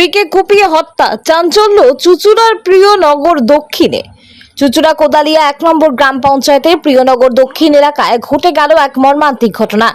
স্ত্রীকে কুপিয়ে হত্যা চাঞ্চল্য চুচুড়ার প্রিয়নগর দক্ষিণে। চুচুড়া কোদালিয়া এক নম্বর গ্রাম পঞ্চায়েতের প্রিয়নগর দক্ষিণ এলাকায় ঘটে গেল এক মর্মান্তিক ঘটনা।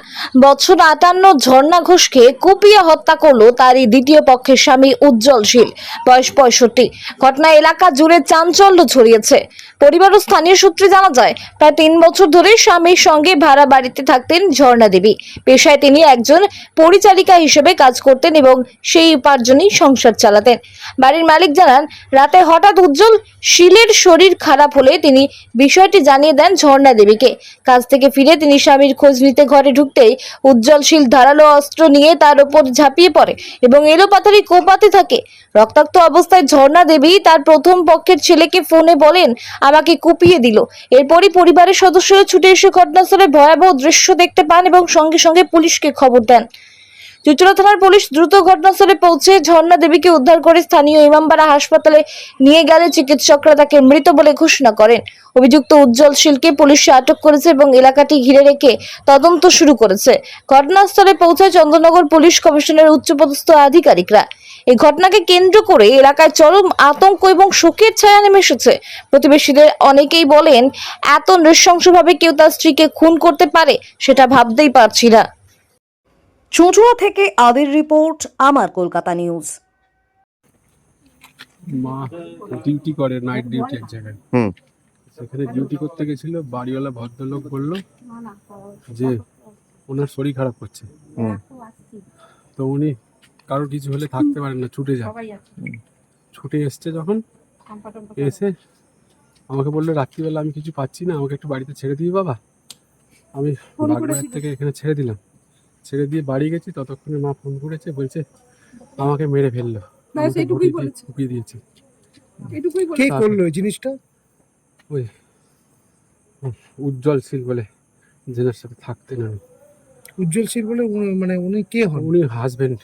বছর আটান্ন ঝর্ণা ঘোষকে কুপিয়ে হত্যা করল তারই দ্বিতীয় পক্ষের স্বামী উজ্জ্বল শীল, বয়স পঁয়ষট্টি। ঘটনা এলাকা জুড়ে চাঞ্চল্য ছড়িয়েছে। পরিবার ও স্থানীয় সূত্রে জানা যায়, প্রায় তিন বছর ধরে স্বামীর সঙ্গে ভাড়া বাড়িতে থাকতেন ঝর্ণা দেবী। পেশায় তিনি একজন পরিচারিকা হিসেবে কাজ করতেন এবং সেই উপার্জনেই সংসার চালাতেন। বাড়ির মালিক জানান, রাতে হঠাৎ উজ্জ্বল শীলের শরীর খারাপ হলে তিনি বিষয়টি জানিয়ে দেন ঝর্ণা দেবীকে। কাজ থেকে ফিরে তিনি স্বামীর খোঁজ নিতে ঘরে ঢুকতেই উজ্জ্বলশীল ধারালো অস্ত্র নিয়ে তার উপর ঝাঁপিয়ে পড়ে এবং এলোপাতারি কোপাতে থাকে। রক্তাক্ত অবস্থায় ঝর্ণা দেবী তার প্রথম পক্ষের ছেলেকে ফোনে বলেন, আমাকে কুপিয়ে দিল। এরপরই পরিবারের সদস্যরা ছুটে এসে ঘটনাস্থলে ভয়াবহ দৃশ্য দেখতে পান এবং সঙ্গে সঙ্গে পুলিশকে খবর দেন। চুচুড়া থানার পুলিশ দ্রুত ঘটনাস্থলে পৌঁছে ঝর্ণা দেবীকে উদ্ধার করে স্থানীয় ইমামবাড়া হাসপাতালে নিয়ে গেলে চিকিৎসকরা তাকে মৃত বলে ঘোষণা করেন। অভিযুক্ত উজ্জ্বল শীলকে পুলিশে আটক করেছে এবং এলাকাটি ঘিরে রেখে তদন্ত শুরু করেছে। ঘটনাস্থলে পৌঁছায় চন্দ্রনগর পুলিশ কমিশনের উচ্চপদস্থ আধিকারিকরা। এই ঘটনাকে কেন্দ্র করে এলাকায় চরম আতঙ্ক এবং শোকের ছায়া নেমে এসেছে। প্রতিবেশীদের অনেকেই বলেন, এত নৃশংসভাবে কেউ তার স্ত্রীকে খুন করতে পারে, সেটা ভাবতেই পারছি না। চুঁচুড়া থেকে আদির রিপোর্ট আমার কলকাতা নিউজ। মা ডিউটি করে নাইট ডিউটি এক জায়গায়। হুম। সেখানে ডিউটি করতে গেছিল বাড়িওয়ালা ভদ্রলোক বলল যে ওনার শরীর খারাপ করছে। হুম। তো উনি কারও কিছু হলে থাকতে পারেন না ছুটে যান। ছুটে এসছে যখন এসে আমাকে বলল রাত্রিবেলা আমি কিছু পাচ্ছি না আমাকে একটু বাড়িতে ছেড়ে দিবি বাবা? আমি বাগবাজার থেকে এখানে ছেড়ে দিলাম। ছেড়ে দিয়ে বাড়ি গেছি ততক্ষণে মা ফোন করেছে বলছে আমাকে মেরে ফেলল। বলেছে। কুপিয়ে দিয়েছে। এটুকুই কে করল এই জিনিসটা? ওই উজ্জ্বল শীল বলে জেনার সাথে থাকতেন উনি উজ্জ্বল শীল বলে উনি- মানে উনি কে হন? উনি হাজবেন্ড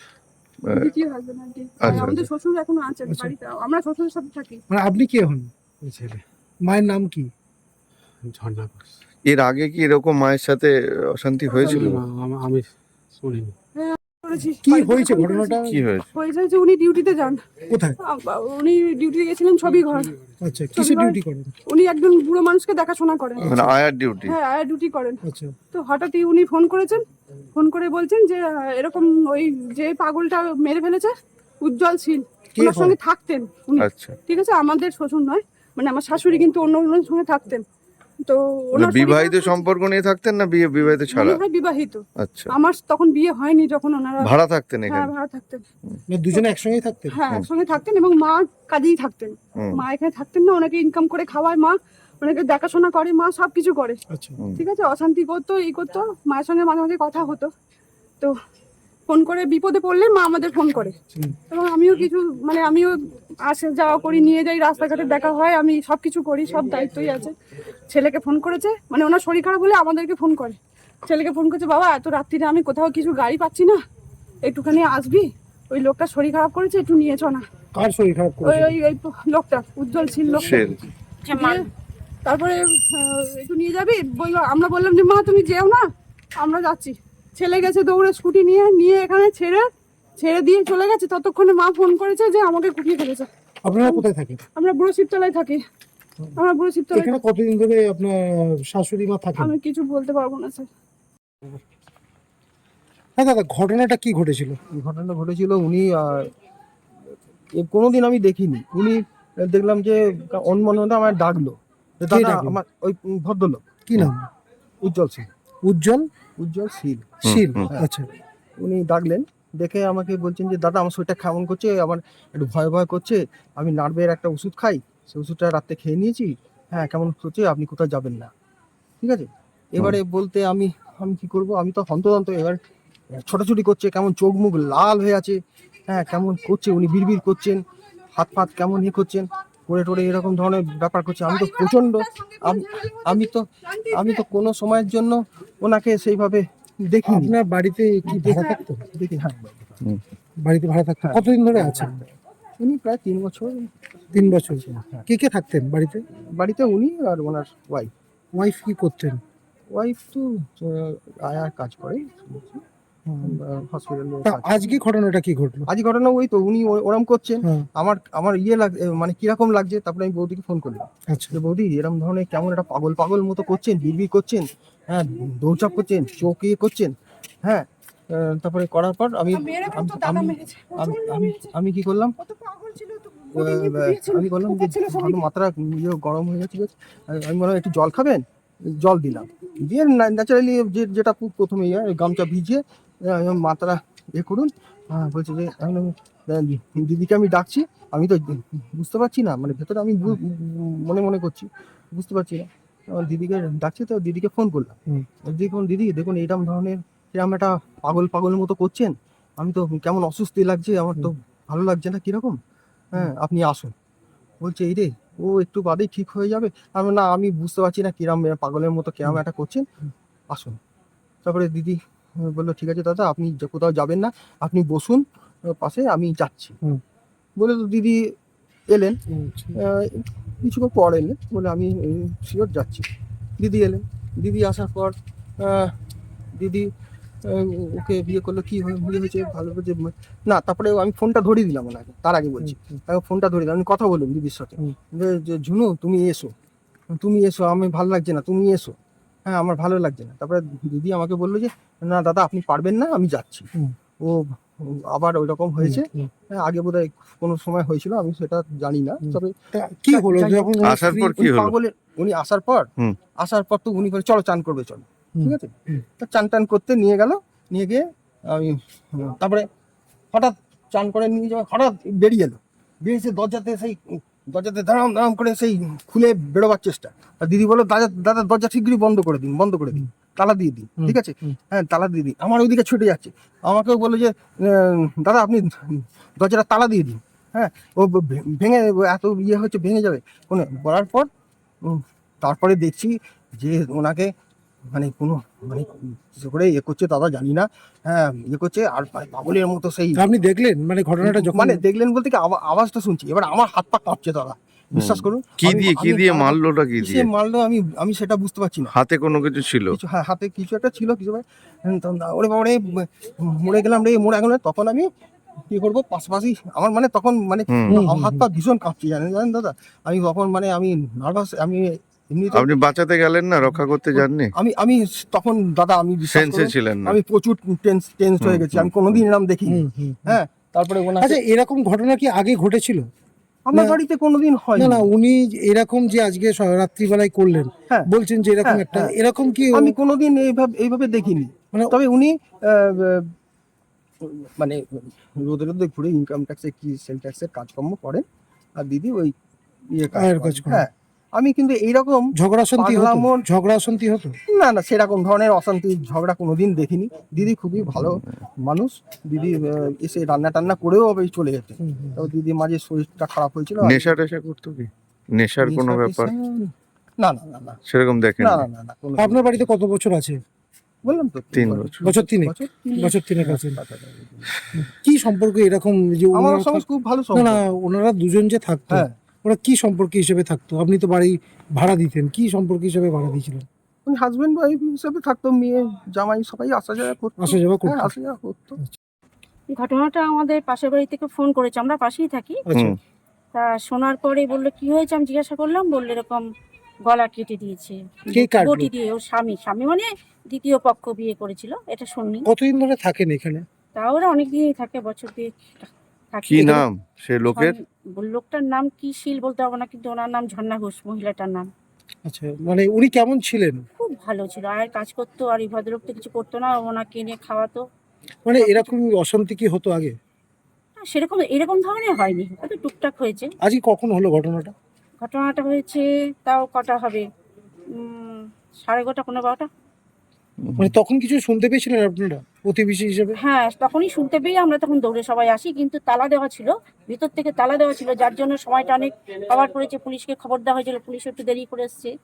দ্বিতীয় হাজবেন্ড আর কি আচ্ছা, আমাদের আচ্ছা। শ্বশুর এখনও আছেন আচ্ছা। বাড়িতে। আমরা শ্বশুরের সাথে থাকি। মানে আপনি কে হন? ছেলে। মায়ের নাম কি? ঝর্ণা ঘোষ। এর আগে কি এরকম মায়ের সাথে অশান্তি হয়েছিল? আম- আম- আমি শুনিনি কি হয়েছে ঘটনাটা? কি হয়েছে? হয়েছে যে উনি ডিউটিতে যান। কোথায়? উনি ডিউটিতে গেছিলেন ছবি ঘর। আচ্ছা কিসে ডিউটি করেন? উনি একজন বুড়ো মানুষকে দেখাশোনা করেন। মানে আয়ার ডিউটি। হ্যাঁ আয়া ডিউটি করেন। আচ্ছা। তো হঠাৎই উনি ফোন করেছেন। ফোন করে বলছেন যে এরকম ওই যে পাগলটা মেরে ফেলেছে উজ্জ্বল শীল। ওনার সঙ্গে থাকতেন উনি। আচ্ছা। ঠিক আছে আমাদের শ্বশুর নয় মানে আমার শাশুড়ি কিন্তু অন্য অন্যের সঙ্গে থাকতেন। তো ওনার শরীর বিবাহিত সম্পর্ক নিয়ে থাকতেন না বিয়ে বিবাহিত ছাড়া? বিবাহিত। আচ্ছা। আমার তখন বিয়ে হয়নি যখন ওনারা ভাড়া থাকতেন হ্যাঁ এখানে? ভাড়া থাকতেন। মানে দুজনে একসঙ্গেই থাকতেন? হ্যাঁ একসঙ্গে থাকতেন এবং মা কাজেই থাকতেন। মা এখানে থাকতেন না ওনাকে ইনকাম করে খাওয়ায় মা ওনাকে দেখাশোনা করে মা সব কিছু করে। আচ্ছা। ঠিক আছে? অশান্তি করতো এই করতো মায়ের সঙ্গে মাঝে মাঝে কথা হতো। তো ফোন করে বিপদে পড়লে মা আমাদের ফোন করে। এবং আমিও কিছু মানে আমিও আসে যাওয়া করি নিয়ে যাই রাস্তাঘাটে দেখা হয় আমি সব কিছু করি সব দায়িত্বই আছে। ছেলেকে ফোন করেছে মানে ওনার শরীর খারাপ হলে আমাদেরকে ফোন করে। ছেলেকে ফোন করেছে বাবা এত রাত্রিরে আমি কোথাও কিছু গাড়ি পাচ্ছি না। একটুখানি আসবি? ওই লোকটা শরীর খারাপ করেছে একটু নিয়ে চ না। কার শরীর খারাপ ওই করেছে? ওই ওই লোকটা উজ্জ্বল ছিল লোকটা। তারপরে একটু নিয়ে যাবি? বলল আমরা বললাম যে মা তুমি যেও না আমরা যাচ্ছি। ছেলে গেছে দৌড়ে স্কুটি নিয়ে নিয়ে এখানে ছেড়ে ছেড়ে দিয়ে চলে গেছে। ততক্ষণে মা ফোন করেছে যে আমাকে কুটিয়ে ফেলেছে। আপনারা কোথায় থাকেন? আমরা বুড়ো শিবতলায় থাকি। আমরা বুড়ো শিবতলায় এখানে কতদিন ধরে আপনার শাশুড়ি মা থাকেন? আমি কিছু বলতে পারব না স্যার। হ্যাঁ দাদা ঘটনাটা কি ঘটেছিল? এই ঘটনাটা ঘটেছিল উনি কোনোদিন আমি দেখিনি। উনি দেখলাম যে অনমনে আমার ডাকলো। যে দাদা ডাকলো? আমার ওই ভদ্রলোক। কি নাম? উজ্জ্বল সিং। উজ্জ্বল? উজ্জ্বল শীল। শীল আচ্ছা। উনি ডাকলেন দেখে আমাকে বলছেন যে দাদা আমার শরীরটা কেমন করছে? আমার একটু ভয় ভয় করছে। আমি নার্ভের একটা ওষুধ খাই। সেই ওষুধটা রাতে খেয়ে নিয়েছি। হ্যাঁ কেমন হচ্ছে? আপনি কোথাও যাবেন না। ঠিক আছে? এবারে বলতে আমি আমি কি করব? আমি তো হন্তদন্ত। এবার ছোটাছুটি করছে কেমন চোখ মুখ লাল হয়ে আছে। হ্যাঁ কেমন করছে? উনি বিড়বিড় করছেন হাত ফাত কেমন ইয়ে করছেন? করে টোরে এরকম ধরনের ব্যাপার করছে। আমি তো প্রচণ্ড আমি আমি তো আমি তো কোনো সময়ের জন্য ওনাকে সেইভাবে দেখিনি। আপনার বাড়িতে কি ভাড়া থাকতো? দেখি হ্যাঁ। বাড়িতে ভাড়া থাকতো? কতদিন ধরে আছেন? উনি প্রায় তিন বছর। তিন বছর। কে কে থাকতেন বাড়িতে? বাড়িতে উনি আর ওনার ওয়াইফ ওয়াইফ কি করতেন? ওয়াইফ তো আয়ার কাজ করে। হসপিটালে আজকে ঘটনাটা কি ঘটলো? আজ ঘটনা ওই তো উনি ওরম করছেন। আমার আমার ইয়ে লাগ মানে কীরকম লাগছে তারপরে আমি বৌদিকে ফোন করলাম। আচ্ছা। বৌদি এরকম ধরনের কেমন একটা পাগল পাগল মতো করছেন বিড়বিড় করছেন হ্যাঁ দৌড়চাপ করছেন চোখ ইয়ে করছেন হ্যাঁ তারপরে করার পর আমি আমি কি করলাম। আমি বললাম যে ভালো মাত্রা ইয়ে গরম হয়ে গেছে আমি- বললাম একটু জল খাবেন? জল দিলাম। দিয়ে ন্যাচারালি যে যেটা প্রথমে ইয়ে, গামছা ভিজিয়ে মাত্রা এ করুন। হ্যাঁ বলছে যে আহ, দিদিকে আমি ডাকছি। আমি তো বুঝতে পারছি না মানে ভেতরে আমি মনে মনে করছি বুঝতে পারছি না। আমার দিদিকে ডাকছি তো দিদিকে ফোন করলাম। দেখুন দিদি দেখুন এইরকম ধরনের কীরকম একটা পাগল পাগল মতো করছেন। আমি তো কেমন অসুস্থই লাগছে আমার তো ভালো লাগছে না কীরকম? হ্যাঁ আপনি আসুন। বলছে এই রে ও একটু বাদেই ঠিক হয়ে যাবে। আমি না আমি বুঝতে পারছি না কিরম পাগলের মতো কিরম একটা করছেন। আসুন। তারপরে দিদি বলল ঠিক আছে দাদা আপনি কোথাও যাবেন না আপনি বসুন পাশে আমি যাচ্ছি। বলে তো দিদি এলেন। আচ্ছা। কিছুক্ষণ পর এলেন বলে আমি শিওর যাচ্ছি। দিদি এলেন। দিদি আসার পর দিদি ওকে বিয়ে করল কি হয়ে বিয়ে হয়েছে ভালো হয়েছে না তারপরে আমি ফোনটা ধরিয়ে দিলাম ওনাকে তার আগে বলছি। তাকে ফোনটা ধরিয়ে দিলাম আমি কথা বলুন দিদির সাথে। যে যে ঝুনু তুমি এসো। তুমি এসো আমি ভালো লাগছে না তুমি এসো। হ্যাঁ আমার ভালো লাগছে না। তারপরে দিদি আমাকে বলল যে না দাদা আপনি পারবেন না আমি যাচ্ছি। ও আবার ওই রকম হয়েছে। হ্যাঁ, আগে বোধহয় কোনো সময় হয়েছিল আমি সেটা জানি না। তবে কি হলো? যখন আসার পর কি উনি হলো? উনি আসার পর? হুম। আসার পর তো উনি বলে চলো চান করবে চলো। ঠিক আছে। তা চান টান করতে নিয়ে গেল। নিয়ে গিয়ে আমি তারপরে হঠাৎ চান করে নিয়ে যাওয়া হঠাৎ বেরিয়ে এলো। বেরিয়েছে দরজাতে সেই দরজাতে দাঁড়াম দাঁড়াম করে সেই খুলে বেরোবার চেষ্টা। আর দিদি বলো দাদা দাদা দরজা ঠিকই বন্ধ করে দিন বন্ধ করে দিন। তালা দিয়ে দিন ঠিক আছে? হ্যাঁ তালা দিয়ে দিন। আমার ওইদিকে ছুটে যাচ্ছে। আমাকেও বলল যে দাদা আপনি দরজাটা তালা দিয়ে দিন। হ্যাঁ ও ভেঙে এত ইয়ে হচ্ছে ভেঙে যাবে। কোনো বলার পর তারপরে দেখছি যে ওনাকে মানে কোনো মানে কিছু করে ইয়ে করছে দাদা জানি না। হ্যাঁ ইয়ে করছে আর পাগলের মতো সেই আপনি দেখলেন মানে ঘটনাটা যখন মানে দেখলেন বলতে কি আওয়াজটা শুনছি। এবার আমার হাত পা কাঁপছে দাদা বিশ্বাস করুন। কি আমি- দিয়ে কি দিয়ে মারলোটা কি দিয়ে? মারলো আমি আমি সেটা বুঝতে পারছি না। হাতে কোনো কিছু ছিল? কিছু হ্যাঁ হাতে কিছু একটা ছিল কিছু ভাই ওরে বাবা রে মরে গেলাম রে মরে গেলাম তখন আমি কি করব? পাশাপাশি আমার মানে তখন মানে হাত পা ভীষণ কাঁপছে জানেন জানেন দাদা? আমি তখন মানে আমি নার্ভাস আমি আপনি বাঁচাতে গেলেন না রক্ষা করতে যাননি? আমি আমি তখন দাদা আমি বিশ্বাস ছিলেন না। আমি প্রচুর টেন্স টেন্স হয়ে গেছি। আমি কোনোদিন এরকম দেখিনি। হ্যাঁ তারপরে আচ্ছা এরকম ঘটনা কি আগে ঘটেছিল? আমার বাড়িতে কোনোদিন হয় না না উনি এরকম যে আজকে রাত্রিবেলায় করলেন হ্যাঁ। বলছেন যে এরকম হ্যাঁ, একটা হ্যাঁ। এরকম কি আমি কোনোদিন এইভাবে এইভাবে দেখিনি। মানে তবে উনি মানে রোদে রোদে ঘুরে ইনকাম ট্যাক্সে কি সেল ট্যাক্সের কাজকর্ম করেন। আর দিদি ওই ইয়ে কাজ। হ্যাঁ আমি কিন্তু এইরকম ঝগড়া শান্তি হতো? ঝগড়া শান্তি হতো? না না সেরকম ধরনের অশান্তি ঝগড়া কোনোদিন দেখিনি। দিদি খুবই ভালো মানুষ। দিদি এসে রান্না টান্না করেও আবার চলে যেত। তো দিদি মাঝে শরীরটা খারাপ হয়েছিল। নেশা টেশা করতো কি? নেশার কোনো ব্যাপার? না না না না। সেরকম দেখেন না না না না আপনার বাড়িতে কত বছর আছে? বললাম তো তিন বছর। বছর। তিনেক? বছর তিনেক। বছর আছেন কি সম্পর্ক এরকম যে আমার ওনারা সঙ্গে খুব ভালো না না ওনারা দুজন যে থাকতো হ্যাঁ। ওরা কি সম্পর্ক হিসেবে থাকতো? আপনি তো বাড়ি ভাড়া দিতেন কি সম্পর্ক হিসেবে ভাড়া দিয়েছিলেন? উনি হাজবেন্ড ওয়াইফ হিসেবে থাকতো মেয়ে জামাই সবাই আসা যাওয়া করতো। আসা যাওয়া হ্যাঁ করতো আসা যাওয়া করতো। ঘটনাটা আমাদের পাশের বাড়ি থেকে ফোন করেছে আমরা পাশেই থাকি। আচ্ছা। তা শোনার পরে বলল কি হয়েছে? আমি জিজ্ঞাসা করলাম বলল এরকম গলা কেটে দিয়েছে। কে কাটলো? বটি দিয়ে ওর স্বামী। স্বামী মানে দ্বিতীয় পক্ষ বিয়ে করেছিল এটা শুননি। কতদিন ধরে থাকেন এখানে? তা ওরা অনেক দিনই থাকে বছর দিয়ে কি নাম সে লোকের? লোকটার নাম কি শিল বলতে পারব না কিন্তু ওনার নাম ঝর্ণা ঘোষ মহিলাটার নাম। আচ্ছা মানে উনি কেমন ছিলেন? খুব ভালো ছিল আর কাজ করতো আর এই ভদ্রলোক তো কিছু করতো না ওনাকে এনে খাওয়াতো। মানে এরকম অশান্তি কি হতো আগে? না, সেরকম এরকম ধরনের হয়নি হয়তো টুকটাক হয়েছে। আজকে কখন হলো ঘটনাটা? ঘটনাটা হয়েছে তাও কটা হবে? উম, সাড়ে এগারোটা পনেরো বারোটা। মানে তখন কিছু শুনতে পেয়েছিলেন আপনারা? প্রতিবেশী হিসেবে? হ্যাঁ তখনই শুনতে পেয়ে আমরা তখন দৌড়ে সবাই আসি কিন্তু তালা দেওয়া ছিল। ভিতর থেকে তালা দেওয়া ছিল যার জন্য সময়টা অনেক কভার পড়েছে। পুলিশকে খবর দেওয়া হয়েছিল পুলিশ একটু দেরি করে এসছে।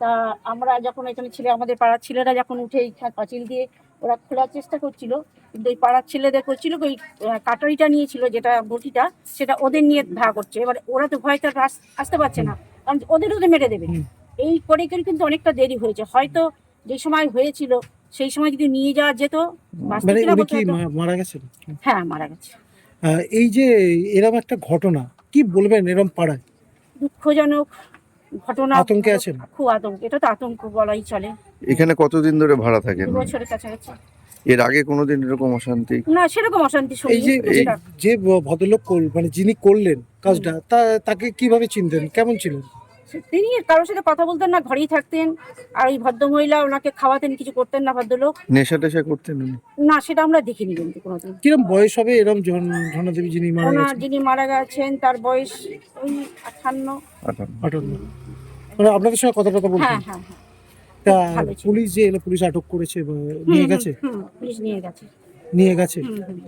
তা আমরা যখন এখানে ছেলে আমাদের পাড়ার ছেলেরা যখন উঠে এই পাঁচিল দিয়ে ওরা খোলার চেষ্টা করছিল। কিন্তু ওই পাড়ার ছেলেদের করছিল ওই কাটারিটা নিয়েছিল যেটা বটিটা সেটা ওদের নিয়ে ধা করছে। এবার ওরা তো ভয়তে আর আস- আসতে পারছে না কারণ ওদের ওদের মেরে দেবে। এই করে করে কিন্তু অনেকটা দেরি হয়েছে। হয়তো যে সময় হয়েছিল সেই সময় যদি নিয়ে যাওয়া যেত মানে মারা গেছেন? হ্যাঁ মারা গেছে। এই যে এরকম একটা ঘটনা কি বলবেন এরম পাড়ায়? দুঃখজনক ঘটনা। আতঙ্কে আছেন? খুব আতঙ্ক। এটা তো আতঙ্ক বলাই চলে। এখানে কতদিন ধরে ভাড়া থাকেন বছরের কাছাকাছি। এর আগে কোনোদিন এরকম অশান্তি? না সেরকম অশান্তি এই যে যে ভদ্রলোক মানে যিনি করলেন কাজটা তা তাকে কীভাবে চিনতেন? কেমন ছিলেন? তিনি কারোর সাথে কথা বলতেন না ঘরেই থাকতেন। আর ওই ভদ্রমহিলা ওনাকে খাওয়াতেন কিছু করতেন না ভদ্রলোক। নেশা টেশা করতেন উনি? না সেটা আমরা দেখিনি কিন্তু কোনোদিন। কিরম বয়স হবে এরম ঝর্ণা দেবী যিনি মারা ওনার গেছেন? যিনি মারা গেছেন তার বয়স ওই আঠান্ন। আঠান্ন। মানে আপনাদের সঙ্গে কথা কথা বলতেন হ্যাঁ হ্যাঁ হ্যাঁ। তা ভালো ছিল। পুলিশ যে এলো পুলিশ আটক করেছে বা নিয়ে হুম, গেছে? হুম, পুলিশ নিয়ে গেছে। নিয়ে গেছে? হুম হুম।